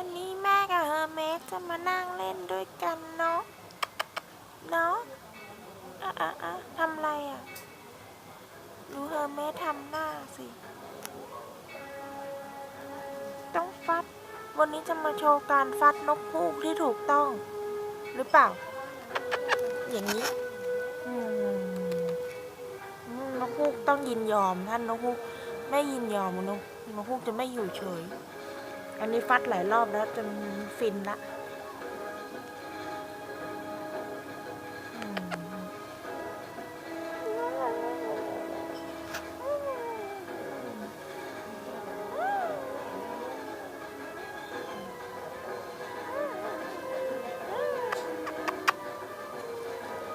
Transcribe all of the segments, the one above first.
วันนี้แม่กับเฮอร์เมสจะมานั่งเล่นด้วยกันเนาะ เนาะอะอะอะทำอะไรอะ ดูเฮอร์เมสทำหน้าสิ ต้องฟัด วันนี้จะมาโชว์การฟัดนกฮูกที่ถูกต้อง หรือเปล่า อย่างนี้นกฮูกต้องยินยอมท่านนกฮูกไม่ยินยอมนกนกฮูกจะไม่อยู่เฉย อันนี้ฟัดหลายรอบแล้วจนฟินละอืม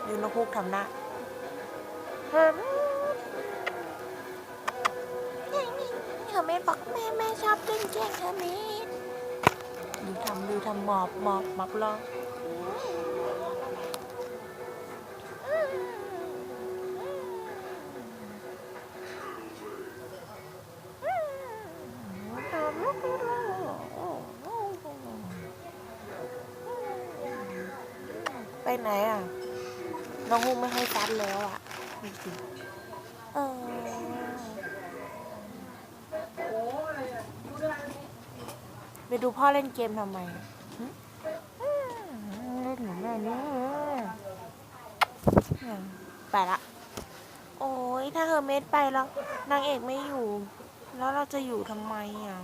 ดูนกฮูกทำหน้า เฮ้ยเฮอร์เมสบอกแม่แม่ชอบเต้นแกงเฮอร์เมสดูทำดูทำหมอบหมอบหมอบลองไปไหนอะ น้องฮูไม่ให้ฟัดแล้วอะ เออ ไปดูพ่อเล่นเกมทำไมเล่นเหมือนแม่เนี่ยไปละ โอ้ยถ้าเฮอร์เมสไปแล้ว นางเอกไม่อยู่ แล้วเราจะอยู่ทำไมอะ